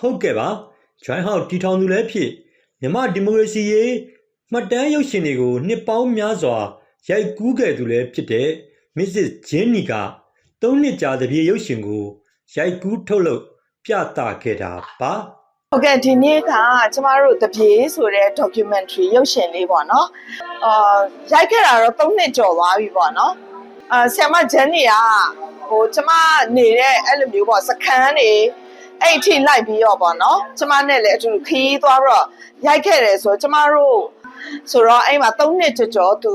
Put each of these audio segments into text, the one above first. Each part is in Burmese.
ဟုတ်ကဲ့ပါ join house တီထောင်သူလည်းဖြစ်မြမဒီမိုကရေစီရေးမှတ်တမ်းရုပ်ရှင်တွေကိုနှစ်ပေါင်းများစွာရိုက်ကူးခဲ့သူလည်းဖြစ်တဲ့ Mrs. Jenny ကသုံးနှစ်ကြာသပြေရုပ်ရှင်ကိုရိုက်ကူးထုတ်လုပ်ပြသခဲ့တာပါဟုတ်ကဲ့ဒီနေ့ကကျမတို့တပြေဆိုတဲ့ documentary ရုပ်ရှင်လေးပေါ့နော်အာရိုက်ခဲ့တာတော့3နှစ်ကျော်သွားပြီပေါ့နော်အာဆ iam ဂျန်နီကဟိုကျမနေတဲ့အဲ့လိုမျိုးပေါ့စခန်းနေ အဲ့အထိလိုက်ပြီးတော့ပေါ့နော်ကျမနဲ့လည်းအတူတူခရီးသွားပြီးတော့ရိုက်ခဲ့တယ်ဆိုတော့ကျမတို့ဆိုတော့အဲ့မှာ3နှစ်ကျော်ကျော်သူ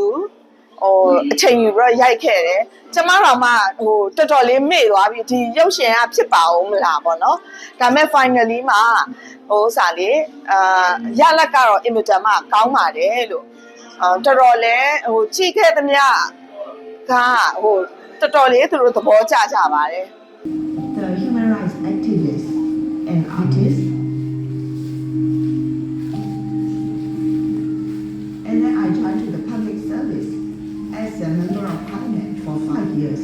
ဟိုအချိန်ယူပြီးတော့ရိုက်ခဲ့တယ်ကျမတော်မှဟိုတော်တော်လေးမေ့သွားပြီဒီရုပ်ရှင်ကဖြစ်ပါဦးမလားပေါ့နော်ဒါပေမဲ့ finally မှာဟိုဥစားလေးအာရလက်ကတော့အင်မတန်မှကောင်းပါတယ်လို့အာတော်တော်လေးဟိုကြည့်ခဲ့သမျှကဟိုတော်တော်လေးသူတို့သဘောကျကြပါတယ် and artists. And then I joined to the public service as a member of parliament for five years.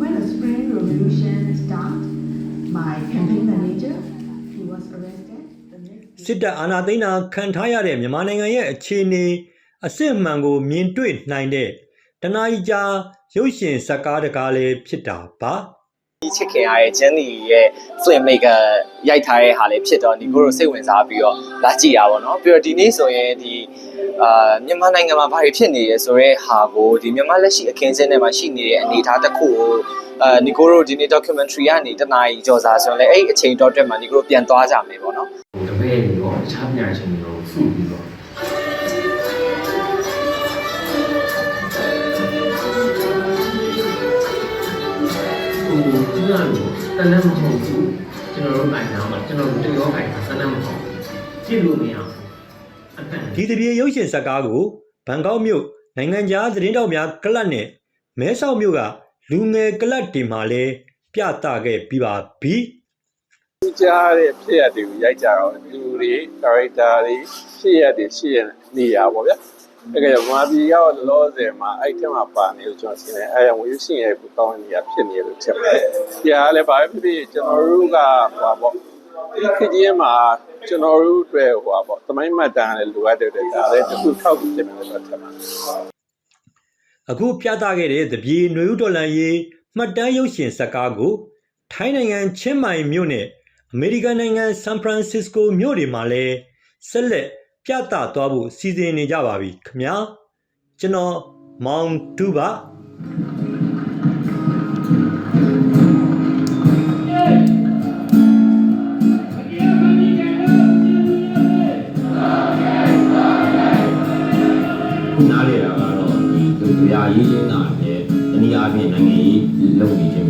When the Spring Revolution started, my campaign manager, he was arrested. The next စစ်တပ်အာဏာသိမ်းတာခံထားရတဲ့မြန်မာနိုင်ငံရဲ့အခြေအနေအစစ်အမှန်ကို မြင်တွေ့နိုင်တဲ့တနားကြီးကြားရုပ်ရှင်ဇာတ်ကားတကားလည်းဖြစ်တာပါ ဒီချစ်ခင်ရရဲ့ဂျန်နီရဲ့စွင်မိတ်ကရိုက်ထားတဲ့ဟာလေးဖြစ်တော့ဒီကိုတို့စိတ်ဝင်စားပြီးတော့လာကြည့်ရပါတော့ပြီးတော့ဒီနေ့ဆိုရင်ဒီအာမြန်မာနိုင်ငံမှာဘာတွေဖြစ်နေရဲဆိုတော့ဟာကိုဒီမြန်မာလက်ရှိအခင်းစင်းထဲမှာရှိနေတဲ့အနေအထားတစ်ခုကိုအာနီကိုတို့ဒီနေ့ documentary ကနေတနားကြီးကြော်စားဆိုရင်လည်းအဲ့ဒီအချိန်တော့အတွက်မှာနီကိုတို့ပြန်သွားကြမယ်ပေါ့နော်ဟိုတပည့်တွေရောတခြားပညာရှင်တွေ ကလိုတန်းတန်းမဟုတ်ဘူးကျွန်တော်တို့အိုင်နာမှာကျွန်တော်တို့တရောအိုင်နာတန်းတန်းမဟုတ်ဘူးကြည့်လို့မရဘူးအတန်ဒီတပြေရုပ်ရှင်ဇာတ်ကားကိုဘန်ကောက်မြို့နိုင်ငံခြားသတင်းတောက်များကလပ်နဲ့မဲဆောက်မြို့ကလူငယ်ကလပ်တွေမှာလည်းပြသခဲ့ပြီးပါပြီကြားတဲ့ဖြစ်ရတွေကိုရိုက်ကြတော့လူတွေဒါရိုက်တာတွေဖြစ်ရတွေရှိရနေရပါဗျာ။ အဲ့ကကြောင့်မာပြည်ရောက်လောဆယ်မှာအဲ့ထက်မှပါနေလို့ကျွန်တော်ရှင်းတယ်။အဲ့ရဝေးရှင်ရဲ့ကိုကောင်းနေရဖြစ်နေလို့ထင်ပါတယ်။ဒီအားလည်းဘာပဲဖြစ်ဖြစ်ကျွန်တော်တို့ကဟိုပါပေါ့ဒီခကြီးမှာကျွန်တော်တို့အတွက်ဟိုပါပေါ့သမိုင်းမှတ်တမ်းလည်းလိုအပ်တဲ့အတွက်ဒါလည်းတစ်ခုထောက်ပြီးပြင်မယ်လို့ထင်ပါတယ်။အခုပြသခဲ့တဲ့တပြေຫນွေဥတော်လန်ရေးမှတ်တမ်းရုပ်ရှင်ဇာတ်ကားကိုထိုင်းနိုင်ငံချင်းမိုင်မြို့နဲ့အမေရိကန်နိုင်ငံဆန်ဖရန်စစ္စကိုမြို့တွေမှာလည်းဆက်လက် ပြသသွားဖို့စီစဉ်နေကြပါပြီခင်ဗျာကျွန်တော်မောင်တူပါခုနားလေတာကတော့ဒီသူပြာရေးချင်းတာလည်းတနည်းအားဖြင့်နိုင်ငံရေးလုပ်နေခြင်းပဲလို့ကျွန်တော်မြင်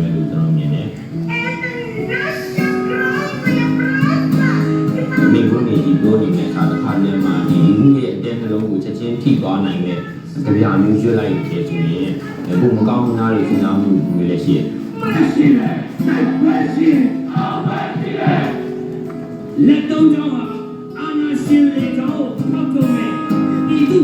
ချက်ချင်းထိသွားနိုင်တဲ့ကြပြမျိုးရွှေ့လိုက်တယ်ဆိုရင်အခုမကောင်းမှုနားတွေစဉ်းစားမှုတွေလည်းရှိတယ်လက်သုံးချောင်းဟာအာနာရှင်လေကောင်ကိုထောက်ထုတ်မယ်ဤသူ